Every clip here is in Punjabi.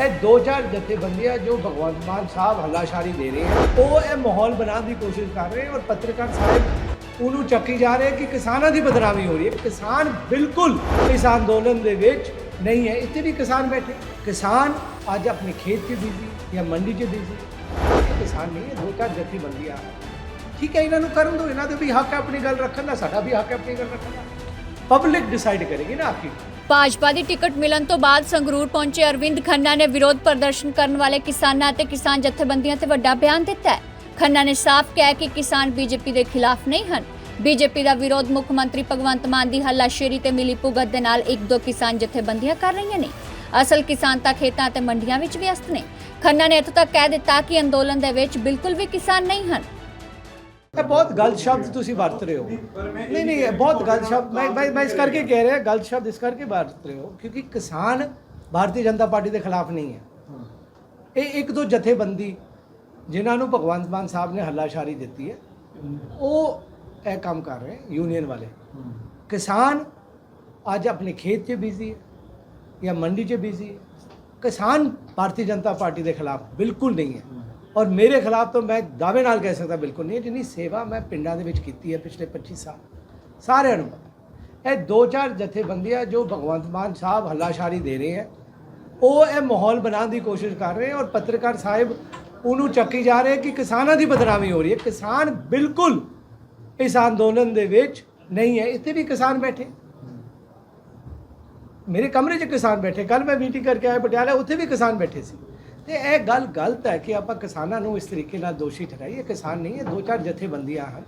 ਇਹ ਦੋ ਚਾਰ ਜਥੇਬੰਦੀਆਂ ਜੋ ਭਗਵੰਤ ਮਾਨ ਸਾਹਿਬ ਹੱਲਾਸ਼ਾਰੀ ਦੇ ਰਹੇ ਹਨ ਉਹ ਇਹ ਮਾਹੌਲ ਬਣਾਉਣ ਦੀ ਕੋਸ਼ਿਸ਼ ਕਰ ਰਹੇ ਔਰ ਪੱਤਰਕਾਰ ਸਾਹਿਬ ਉਹਨੂੰ ਚੱਕੀ ਜਾ ਰਹੇ ਕਿ ਕਿਸਾਨਾਂ ਦੀ ਬਦਨਾਮੀ ਹੋ ਰਹੀ ਹੈ। ਕਿਸਾਨ ਬਿਲਕੁਲ ਇਸ ਅੰਦੋਲਨ ਦੇ ਵਿੱਚ ਨਹੀਂ ਹੈ। ਇੱਥੇ ਵੀ ਕਿਸਾਨ ਬੈਠੇ ਕਿਸਾਨ ਅੱਜ ਆਪਣੇ ਖੇਤ 'ਚ ਬੀਜੀ ਜਾਂ ਮੰਡੀ 'ਚ ਬੀਜੀ ਕਿਸਾਨ ਨਹੀਂ ਹੈ, ਦੋ ਚਾਰ ਜਥੇਬੰਦੀਆਂ। ਠੀਕ ਹੈ, ਇਹਨਾਂ ਨੂੰ ਕਰਨ ਦਿਓ। ਇਹਨਾਂ ਦੇ ਵੀ ਹੱਕ ਹੈ ਆਪਣੀ ਗੱਲ ਰੱਖਣ ਦਾ, ਸਾਡਾ ਵੀ ਹੱਕ ਹੈ ਆਪਣੀ ਗੱਲ ਰੱਖਣ ਦਾ। ਪਬਲਿਕ ਡਿਸਾਈਡ ਕਰੇਗੀ ਨਾ ਆਖਿਰ। ਭਾਜਪਾ ਦੀ ਟਿਕਟ ਮਿਲਣ ਤੋਂ ਬਾਅਦ ਸੰਗਰੂਰ ਪਹੁੰਚੇ ਅਰਵਿੰਦ ਖੰਨਾ ਨੇ ਵਿਰੋਧ ਪ੍ਰਦਰਸ਼ਨ ਕਰਨ ਵਾਲੇ ਕਿਸਾਨਾਂ ਅਤੇ ਕਿਸਾਨ ਜਥੇਬੰਦੀਆਂ ਤੇ ਵੱਡਾ ਬਿਆਨ ਦਿੱਤਾ ਹੈ। ਖੰਨਾ ਨੇ ਸਾਫ਼ ਕਿਹਾ ਕਿ ਕਿਸਾਨ ਬੀਜੇਪੀ ਦੇ ਖਿਲਾਫ ਨਹੀਂ ਹਨ। ਬੀਜੇਪੀ ਦਾ ਵਿਰੋਧ ਮੁੱਖ ਮੰਤਰੀ ਭਗਵੰਤ ਮਾਨ ਦੀ ਹੱਲਾਸ਼ੇਰੀ ਤੇ ਮਿਲੀ ਭੁਗਤ ਦੇ ਨਾਲ ਇੱਕ ਦੋ ਕਿਸਾਨ ਜਥੇਬੰਦੀਆਂ ਕਰ ਰਹੀਆਂ ਨੇ। ਅਸਲ ਕਿਸਾਨ ਤਾਂ ਖੇਤਾਂ ਅਤੇ ਮੰਡੀਆਂ ਵਿੱਚ ਵਿਅਸਤ ਨੇ। ਖੰਨਾ ਨੇ ਇੱਥੋਂ ਤੱਕ ਕਹਿ ਦਿੱਤਾ ਕਿ ਅੰਦੋਲਨ ਦੇ ਵਿੱਚ ਬਿਲਕੁਲ ਵੀ ਕਿਸਾਨ ਨਹੀਂ ਹਨ। ਇਹ ਬਹੁਤ ਗਲਤ ਸ਼ਬਦ ਤੁਸੀਂ ਵਰਤ ਰਹੇ ਹੋ। ਨਹੀਂ ਨਹੀਂ, ਇਹ ਬਹੁਤ ਗਲਤ ਸ਼ਬਦ ਮੈਂ ਮੈਂ ਮੈਂ ਇਸ ਕਰਕੇ ਕਹਿ ਰਿਹਾ, ਗਲਤ ਸ਼ਬਦ ਇਸ ਕਰਕੇ ਵਰਤ ਰਹੇ ਹੋ ਕਿਉਂਕਿ ਕਿਸਾਨ ਭਾਰਤੀ ਜਨਤਾ ਪਾਰਟੀ ਦੇ ਖਿਲਾਫ ਨਹੀਂ ਹੈ। ਇਹ ਇੱਕ ਦੋ ਜਥੇਬੰਦੀ ਜਿਨ੍ਹਾਂ ਨੂੰ ਭਗਵੰਤ ਮਾਨ ਸਾਹਿਬ ਨੇ ਹੱਲਾਸ਼ਾਰੀ ਦਿੱਤੀ ਹੈ, ਉਹ ਇਹ ਕੰਮ ਕਰ ਰਹੇ ਯੂਨੀਅਨ ਵਾਲੇ। ਕਿਸਾਨ ਅੱਜ ਆਪਣੇ ਖੇਤ 'ਚ ਬਿਜ਼ੀ ਹੈ ਜਾਂ ਮੰਡੀ 'ਚ ਬਿਜ਼ੀ ਹੈ। ਕਿਸਾਨ ਭਾਰਤੀ ਜਨਤਾ ਪਾਰਟੀ ਦੇ ਖਿਲਾਫ ਬਿਲਕੁਲ ਨਹੀਂ ਹੈ। ਔਰ ਮੇਰੇ ਖਿਲਾਫ ਤਾਂ ਮੈਂ ਦਾਅਵੇ ਨਾਲ ਕਹਿ ਸਕਦਾ ਬਿਲਕੁਲ ਨਹੀਂ, ਜਿੰਨੀ ਸੇਵਾ ਮੈਂ ਪਿੰਡਾਂ ਦੇ ਵਿੱਚ ਕੀਤੀ ਹੈ ਪਿਛਲੇ 25 ਸਾਲ। ਸਾਰਿਆਂ ਨੂੰ ਇਹ ਦੋ ਚਾਰ ਜਥੇਬੰਦੀਆਂ ਜੋ ਭਗਵੰਤ ਮਾਨ ਸਾਹਿਬ ਹੱਲਾਸ਼ਾਰੀ ਦੇ ਰਹੇ ਹੈ ਉਹ ਇਹ ਮਾਹੌਲ ਬਣਾਉਣ ਦੀ ਕੋਸ਼ਿਸ਼ ਕਰ ਰਹੇ ਔਰ ਪੱਤਰਕਾਰ ਸਾਹਿਬ ਉਹਨੂੰ ਚੱਕੀ ਜਾ ਰਹੇ ਕਿ ਕਿਸਾਨਾਂ ਦੀ ਬਦਨਾਮੀ ਹੋ ਰਹੀ ਹੈ। ਕਿਸਾਨ ਬਿਲਕੁਲ ਇਸ ਅੰਦੋਲਨ ਦੇ ਵਿੱਚ ਨਹੀਂ ਹੈ। ਇੱਥੇ ਵੀ ਕਿਸਾਨ ਬੈਠੇ। ਮੇਰੇ ਕਮਰੇ 'ਚ ਕਿਸਾਨ ਬੈਠੇ। ਕੱਲ ਮੈਂ ਮੀਟਿੰਗ ਕਰਕੇ ਆਇਆ ਪਟਿਆਲਾ, ਉੱਥੇ ਵੀ ਕਿਸਾਨ ਬੈਠੇ ਸੀ। ਤੇ ਇਹ ਗੱਲ ਗਲਤ ਹੈ ਕਿ ਆਪਾਂ ਕਿਸਾਨਾਂ ਨੂੰ ਇਸ ਤਰੀਕੇ ਨਾਲ ਦੋਸ਼ੀ ਠਹਿਰਾਈਏ। ਕਿਸਾਨ ਨਹੀਂ, ਇਹ ਦੋ ਚਾਰ ਜਥੇਬੰਦੀਆਂ ਹਨ।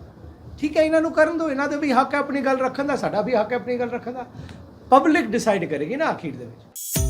ਠੀਕ ਹੈ, ਇਹਨਾਂ ਨੂੰ ਕਰਨ ਦਿਓ। ਇਹਨਾਂ ਦੇ ਵੀ ਹੱਕ ਹੈ ਆਪਣੀ ਗੱਲ ਰੱਖਣ ਦਾ, ਸਾਡਾ ਵੀ ਹੱਕ ਹੈ ਆਪਣੀ ਗੱਲ ਰੱਖਣ ਦਾ। ਪਬਲਿਕ ਡਿਸਾਈਡ ਕਰੇਗੀ ਨਾ ਅਖੀਰ ਦੇ ਵਿੱਚ।